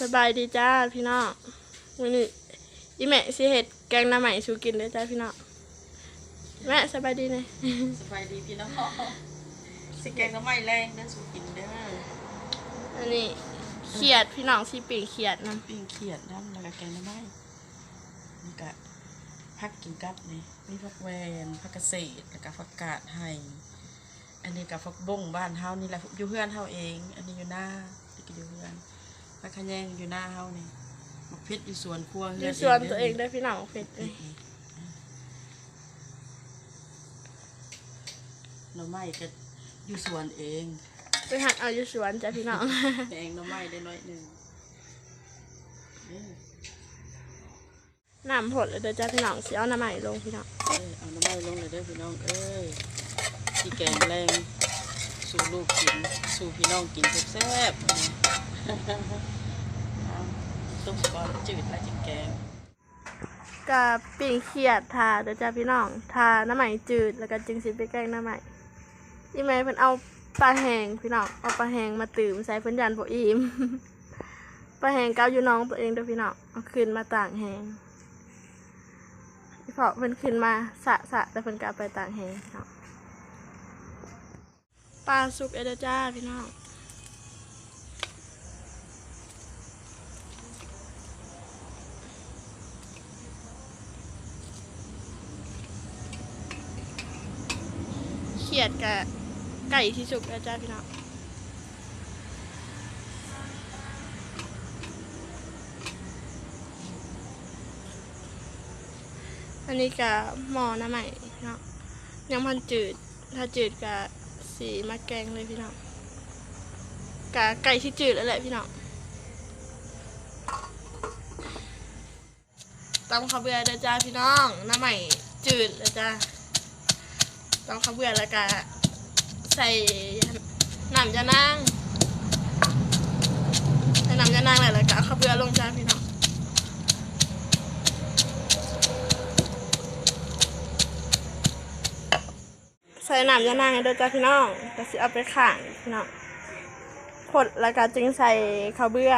สบายดีจ้าพี่น้องวันนี้อีแม่สิเห็ดแกงหน้ำใหม่ชูกินเลยจ้าพี่น้องแม่สบายดีเลยสบายดีพี่น้องสิแกงน้ำไม่แรงเด้อสูกินเด้ออันนี้เขียดพี่น้องสิปีกเขียดนปิ้งเขียดน้ำแล้วก็แกงน้ำไม่นี่ก็ผักกินกับนี่มีผักแวนผักเกษตรแล้วก็ผักกาดไห้อันนี้กับผักบ้งบ้านเฮานี่แหละอยู่เพื่อนเฮาเอง อันนี้อยู่หน้านี่ก็อยู่เพื่อนผัก ขะแยงอยู่หน้าเฮานี่มักเพชรอยู่สวนครัวำอเฮืยู่อนสวนด้ตัวเองได้อพี่น้องเผ็ดเลยหน่อไม้ก็อยู่สวนเองไปหัดเอาอยู่สวนจ้าพี่น้องแกงหน่อไม้ได้น้อยหนึงเด้อน้ำผดเลยเด้อจ้าพี่น้องสิเอาหน้ำใหม่ลงพี่น้องเอ้ยเอาน้ำมันลงเลยเด้อพี่น้องเอ้ยที่แกงแรงสู่ลูกกิน สู่พี่น้องกินแซ่บๆเอาต้ มก่อนจืดแล้วจิแกงกับปีกเขียดทาเด้อจ้าพี่น้องทาน้ำใหม่จืดแล้วก็จึงสิไปแกงน้ำใหม่อีแม่เพิ่นเอาปลาแห้งพี่น้องเอาปลาแห้งมาตื่มใส่เพิ่นยันบ่อิ่มปลาแห้งเกาอยู่น้องตัวเองเด้อพี่น้องเอาขึ้นมาต่างแห้งพี่พอเพิ่นขึ้นมาสะสะแต่เพิ่นก็เอาไปต่างแห้งปลาสุกเอเดจ้าพี่น้อง ขียดกับไก่ที่สุกเด้อจ้าพี่น้องอันนี้กับหมอน้ำใหม่พี่น้องยังพันจืด ถ้าจืดกับสีมะแกงเลยพี่น้องกับไก่ที่จืดแล้วแหละพี่น้องตำข้าวเบื่อเด้อจ้าพี่น้องน้ำใหม่จืดเลยจ้า ตำข้าวเบื่อแล้วก็ใส่น้ำยานางใส่น้ำยานางเลยแล้วก็เอาข้าวเบื่อลงจ้าพี่น้องใส่น้ำยานางให้ด้วยจ้าพี่น้องก็สิเอาไปข้างพี่น้องผดแล้วก็จึงใส่ข้าวเบื่อ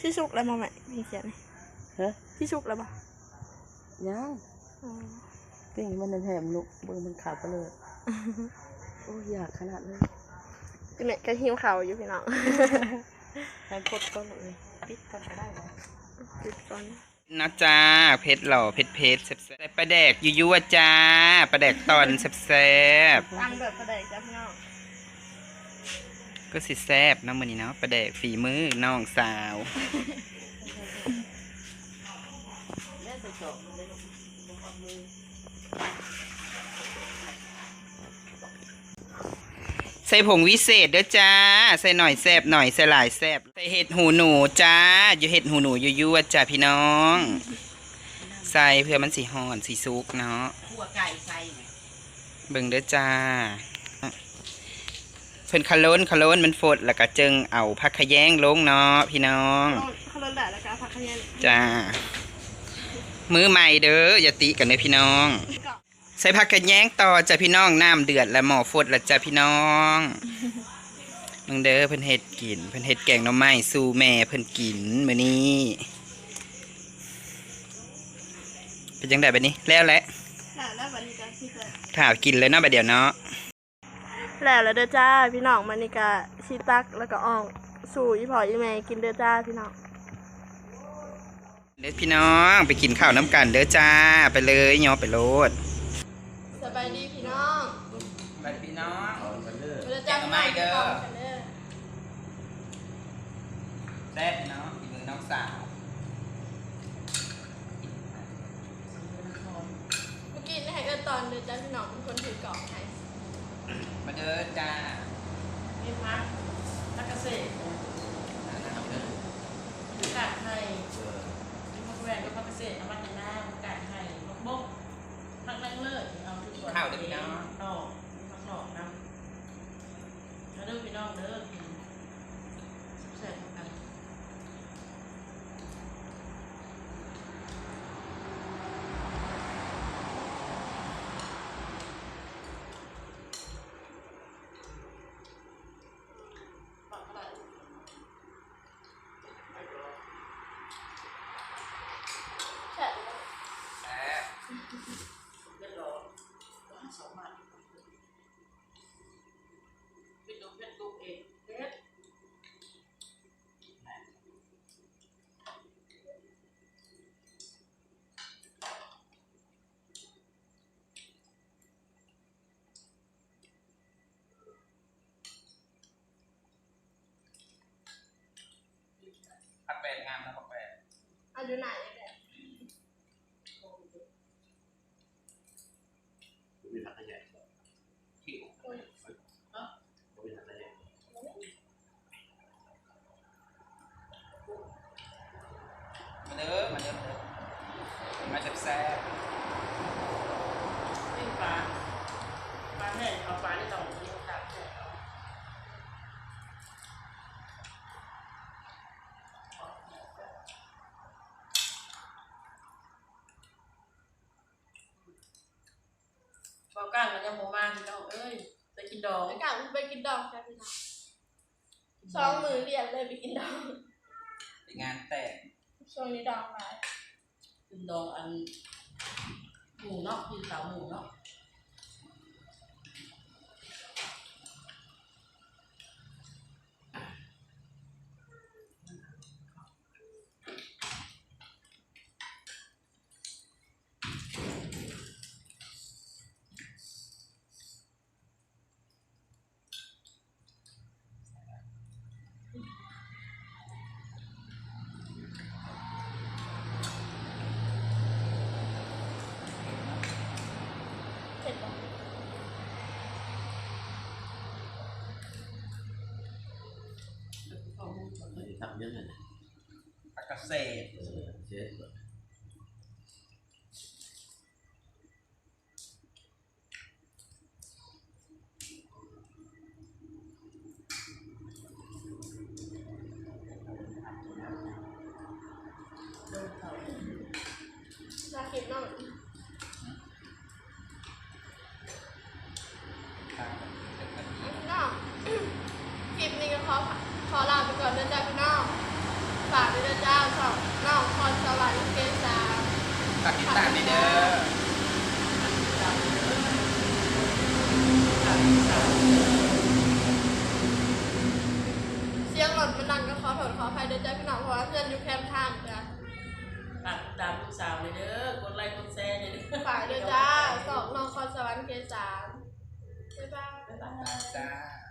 ที่สุกแล้วมาไหมพี่เขียนนี่ฮะที่สุกแล้วปะ ยังอ๋อปิ้งมันแหมๆลูกเบิ่งมันขาวไปเลย โอ้ยอยากขนาดเลยพี่แม่ก็หิวข้าวอยู่พี่น้องแทนกดก็เลยปิดก่อนก็ได้นะปิดก่อนนะจ้าเพชรหล่อเพชรเพชรแซ่บๆใส่ปลาแดกยั่วๆจ้าปลาแดกตอนแซ่บตั้งแบบกระไดจ้าพี่น้องๆก็สิแซ่บเน้ำมันนี้เนาะปลาแดกฝีมือน้องสาว ใส่ผงวิเศษเด้อจ้า ใส่หน่อยแซ่บหน่อยใส่หลายแซ่บใส่เห็ดหูหนูจ้า อยู่เห็ดหูหนูยั่วๆจ้าพี่น้อง ใส่เพื่อมันสีหอนสีซุกเนาะขั่วไก่ใส่ไหมเบิ่งเด้อจ้าเพิ่นคาโลนคาโลนมันฟดแล้วก็จึงเอาผักขะแยงลงเนาะพี่น้องเขาลดได้แล้วก็เอาผักขยันจ้า มือใหม่เด้ออย่าติกันเด้อพี่น้อง ใส่ผักกระแยงต่อจ้ะพี่น้องน้ำเดือดแล้วหม้อฟดแล้วจ้ะพี่น้องมึงเด้อเพิ่นเฮ็ดกินเพิ่นเฮ็ดแกงหน่อไม้สู่แม่เพิ่นกินมื้อนี้เป็นจังไดบัดนี้แล้วแหละแล้วแล้ววันนี้ก็พี่จะถ้ากินเลยเนาะบัดเดี๋ยวเนาะแล้วแล้วเด้อจ้าพี่น้องมันนี่ก็ชีตักแล้วก็ออกสู่อีพออีแม่กินเด้อจ้าพี่น้องเด้อพี่น้องไปกินข้าวน้ำกันเด้อจ้าไปเลยยอไปโลดส บายดีพี่น้องไปพี่น้องเด้อจ้าพี่น้องกินข้าวกันเด้อแซ่บเนาะกินมือน้องสาวเมื่อกี้นี่ให้เอิ้นตอนเด้อจ้าพี่น้องเป็นคนถือกล่องให้มาเด้อจ้า มีพักนักเกษตรกาดไทยมีพักแหวนกับพักเกษตรน้ำมันยานากาดไทยพักบกพักแรงเลิศเอาทุกส่วน ข้าวเด้อพี่น้อง ดอกมีพักดอกนะแล้วเด้อพี่น้องเด้อกินแซ่บๆกัน เอาอยู่ไหนเนี่ย มีผักขยายที่มีผักขยาย มาเด้อมาเด้อมาเด้อมาแซ่บ ปิ้งปลาปลาแห้งเอาปลาที่ต้องมีตากแห้งเอาเบา ก้างมันยังโมมาพี่น้องเอ้ยไปกินดองไปกลับไปกินดองใช่พี่น้องสองมือเรียนเลยไปกินดองไปงานแต่งช่วงนี้ดองหลาย กินดองอันหมูเนาะพี่สาวหมูเนาะ ก่อนเลยทำยังไงผักกระเศษเออเช็ดก่อนเดินเขาน่ากินมากพี่น้องคลิปนี้ก็ขอขอลาไปก่อนเด้อจ้าพี่น้อง ฝากด้วยเด้อจ้าสองน้องพรสวรรค์เกษาฝากติดตามด้วยเด้อเสียงหล่นมันดังก็ขอโทษขออภัยเด้อจ้าพี่น้องเพราะว่าเพื่อนอยู่แคมป์ทางจ้ะฝากตามลูกสาวเลยเด้อกดไลค์กดแชร์เลยเด้อฝากด้วยจ้าสองน้องพรสวรรค์เกษาบ๊ายบายบ๊ายบายจ้า